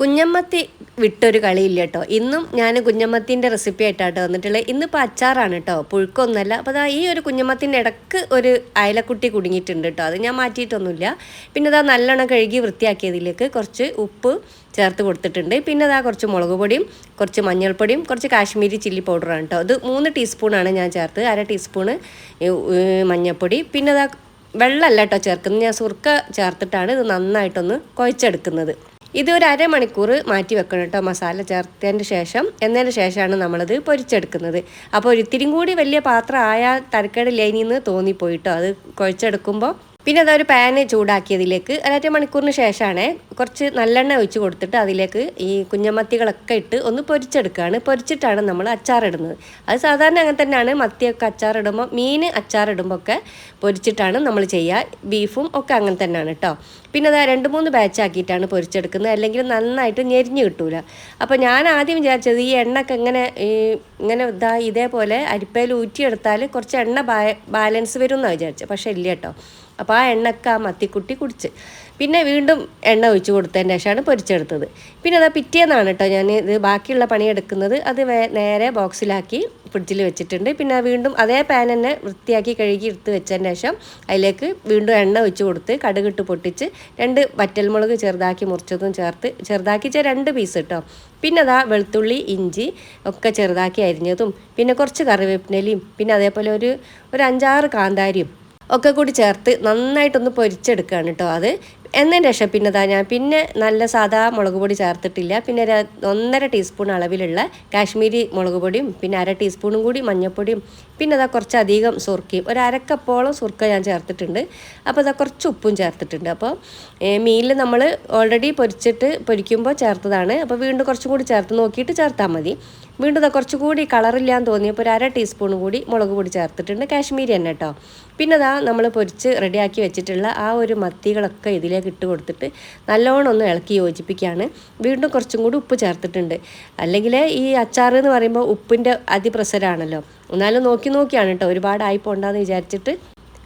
കുഞ്ഞമ്മത്തി വിട്ടൊരു കളിയില്ല കേട്ടോ ഇന്നും ഞാൻ കുഞ്ഞമ്മത്തിന്റെ റെസിപ്പി ആയിട്ടാണ് വന്നിട്ടുള്ളത്. ഇന്നിപ്പോൾ അച്ചാറാണ് കേട്ടോ പുഴുക്കൊന്നുമല്ല. അപ്പോൾ അതാ ഈ ഒരു കുഞ്ഞമ്മത്തിന്റെ ഇടയ്ക്ക് ഒരു അയലക്കുട്ടി കുടുങ്ങിയിട്ടുണ്ട് കേട്ടോ അത് ഞാൻ മാറ്റിയിട്ടൊന്നുമില്ല. പിന്നെ അതാ നല്ലോണം കഴുകി വൃത്തിയാക്കിയതിലേക്ക് കുറച്ച് ഉപ്പ് ചേർത്ത് കൊടുത്തിട്ടുണ്ട്. പിന്നെ അതാ കുറച്ച് മുളക് പൊടിയും കുറച്ച് മഞ്ഞൾപ്പൊടിയും കുറച്ച് കാശ്മീരി ചില്ലി പൗഡറാണ് കേട്ടോ അത് മൂന്ന് ടീസ്പൂണാണ് ഞാൻ ചേർത്ത് അര ടീസ്പൂണ് മഞ്ഞൾപ്പൊടി. പിന്നെ അതാ വെള്ളമല്ല കേട്ടോ ചേർക്കുന്നത്. ഞാൻ സുർക്ക ചേർത്തിട്ടാണ് ഇത് നന്നായിട്ടൊന്ന് കുഴച്ചെടുക്കുന്നത്. ഇത് ഒരു അരമണിക്കൂർ മാറ്റി വെക്കണം കേട്ടോ മസാല ചേർത്തതിന് ശേഷം. എന്നതിന് ശേഷമാണ് നമ്മളിത് പൊരിച്ചെടുക്കുന്നത്. അപ്പോൾ ഒരിത്തിരിയും കൂടി വലിയ പാത്രം ആയാൽ തരക്കേടില്ലേനിന്ന് തോന്നിപ്പോയിട്ടോ അത് കുഴച്ചെടുക്കുമ്പോൾ പിന്നെ അതൊരു പാന് ചൂടാക്കിയതിലേക്ക് ഒരറ്റ മണിക്കൂറിന് ശേഷമാണ് കുറച്ച് നല്ലെണ്ണ ഒഴിച്ച് കൊടുത്തിട്ട് അതിലേക്ക് ഈ കുഞ്ഞമത്തികളൊക്കെ ഇട്ട് ഒന്ന് പൊരിച്ചെടുക്കുകയാണ്. പൊരിച്ചിട്ടാണ് നമ്മൾ അച്ചാറിടുന്നത്. അത് സാധാരണ അങ്ങനെ തന്നെയാണ്. മത്തിയൊക്കെ അച്ചാറിടുമ്പോൾ മീൻ അച്ചാറിടുമ്പോൾ ഒക്കെ പൊരിച്ചിട്ടാണ് നമ്മൾ ചെയ്യുക. ബീഫും ഒക്കെ അങ്ങനെ തന്നെയാണ് കേട്ടോ. പിന്നെ അത് രണ്ട് മൂന്ന് ബാച്ചാക്കിയിട്ടാണ് പൊരിച്ചെടുക്കുന്നത്. അല്ലെങ്കിൽ നന്നായിട്ട് ഞെരിഞ്ഞ് കിട്ടൂല. അപ്പോൾ ഞാൻ ആദ്യം വിചാരിച്ചത് ഈ എണ്ണയൊക്കെ ഇങ്ങനെ ഇങ്ങനെ ഇതാ ഇതേപോലെ അരിപ്പയിൽ ഊറ്റിയെടുത്താൽ കുറച്ച് എണ്ണ ബാലൻസ് വരും എന്നാണ് വിചാരിച്ചത്. പക്ഷേ ഇല്ല കേട്ടോ. അപ്പോൾ എണ്ണയൊക്കെ ആ മത്തിക്കുട്ടി കുടിച്ച്. പിന്നെ വീണ്ടും എണ്ണ ഒഴിച്ച് കൊടുത്തതിന് ശേഷമാണ് പൊരിച്ചെടുത്തത്. പിന്നെ അത് പിറ്റേന്നാണ് കേട്ടോ ഞാൻ ഇത് ബാക്കിയുള്ള പണി എടുക്കുന്നത്. അത് നേരെ ബോക്സിലാക്കി ഫ്രിഡ്ജിൽ വെച്ചിട്ടുണ്ട്. പിന്നെ വീണ്ടും അതേ പാൻ തന്നെ വൃത്തിയാക്കി കഴുകി എടുത്ത് വെച്ചതിന് ശേഷം അതിലേക്ക് വീണ്ടും എണ്ണ ഒഴിച്ച് കൊടുത്ത് കടുകിട്ട് പൊട്ടിച്ച് രണ്ട് വറ്റൽമുളക് ചെറുതാക്കി മുറിച്ചതും ചേർത്ത് ചെറുതാക്കി രണ്ട് പീസ് കേട്ടോ പിന്നെ അതാ വെളുത്തുള്ളി ഇഞ്ചി ഒക്കെ ചെറുതാക്കി അരിഞ്ഞതും. പിന്നെ കുറച്ച് കറിവേപ്പിനലിയും. പിന്നെ അതേപോലെ ഒരു ഒരു അഞ്ചാറ് കാന്താരിയും ഒക്കെ കൂടി ചേർത്ത് നന്നായിട്ടൊന്ന് പൊരിച്ചെടുക്കുകയാണ് കേട്ടോ അത്. എന്നതിന് ശേഷം പിന്നെ താ ഞാൻ. പിന്നെ നല്ല സാധാ മുളക് പൊടി ചേർത്തിട്ടില്ല. പിന്നെ ഒന്നര ടീസ്പൂൺ അളവിലുള്ള കാശ്മീരി മുളക് പൊടിയും പിന്നെ അര ടീസ്പൂണും കൂടി മഞ്ഞൾപ്പൊടിയും പിന്നെ അതാ കുറച്ചധികം സുർക്കയും ഒരു അരക്കപ്പോളം സുർക്ക ഞാൻ ചേർത്തിട്ടുണ്ട്. അപ്പോൾ അതാ കുറച്ച് ഉപ്പും ചേർത്തിട്ടുണ്ട്. അപ്പോൾ മീനിൽ നമ്മൾ ഓൾറെഡി പൊരിച്ചിട്ട് പൊരിക്കുമ്പോൾ ചേർത്തതാണ്. അപ്പോൾ വീണ്ടും കുറച്ചും കൂടി ചേർത്ത് നോക്കിയിട്ട് ചേർത്താൽ മതി. വീണ്ടും ഇതാ കുറച്ചുകൂടി കളറില്ലാന്ന് തോന്നിയപ്പോൾ ഒരു അര ടീസ്പൂൺ കൂടി മുളക് പൊടി ചേർത്തിട്ടുണ്ട്. കാശ്മീരി തന്നെ കേട്ടോ. പിന്നെ അതാ നമ്മൾ പൊരിച്ച് റെഡിയാക്കി വെച്ചിട്ടുള്ള ആ ഒരു മത്തികളൊക്കെ ഇതിലേക്ക് ഇട്ട് കൊടുത്തിട്ട് നല്ലോണം ഒന്ന് ഇളക്കി യോജിപ്പിക്കുകയാണ്. വീണ്ടും കുറച്ചും കൂടി ഉപ്പ് ചേർത്തിട്ടുണ്ട്. അല്ലെങ്കിൽ ഈ അച്ചാർ എന്ന് പറയുമ്പോൾ ഉപ്പിന്റെ അതിപ്രസരമാണല്ലോ. എന്നാലും നോക്കി നോക്കിയാണ് കേട്ടോ ഒരുപാടായി പോണ്ടെന്ന് വിചാരിച്ചിട്ട്.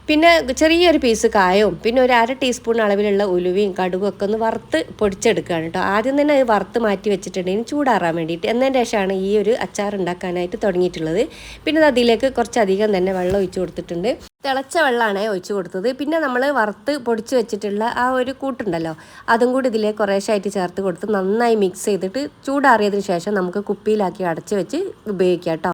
പിന്നെ ചെറിയൊരു പീസ് കായവും പിന്നെ ഒരു അര ടീസ്പൂൺ അളവിലുള്ള ഉലുവയും കടുകും ഒക്കെ ഒന്ന് വറുത്ത് പൊടിച്ചെടുക്കുകയാണ് കേട്ടോ. ആദ്യം തന്നെ അത് വറുത്ത് മാറ്റി വെച്ചിട്ടുണ്ടെങ്കിൽ ചൂടാറാൻ വേണ്ടിയിട്ട് എന്നതിന് ശേഷമാണ് ഈ ഒരു അച്ചാർ ഉണ്ടാക്കാനായിട്ട് തുടങ്ങിയിട്ടുള്ളത്. പിന്നെ അതിലേക്ക് കുറച്ചധികം തന്നെ വെള്ളം ഒഴിച്ചു കൊടുത്തിട്ടുണ്ട്. തിളച്ച വെള്ളമാണ് ഒഴിച്ച് കൊടുത്തത്. പിന്നെ നമ്മൾ വറുത്ത് പൊടിച്ച് വെച്ചിട്ടുള്ള ആ ഒരു കൂട്ടുണ്ടല്ലോ അതും കൂടി ഇതിലെ കുറേശ്ശായിട്ട് ചേർത്ത് കൊടുത്ത് നന്നായി മിക്സ് ചെയ്തിട്ട് ചൂടാറിയതിന് ശേഷം നമുക്ക് കുപ്പിയിലാക്കി അടച്ച് വെച്ച് ഉപയോഗിക്കാം കേട്ടോ.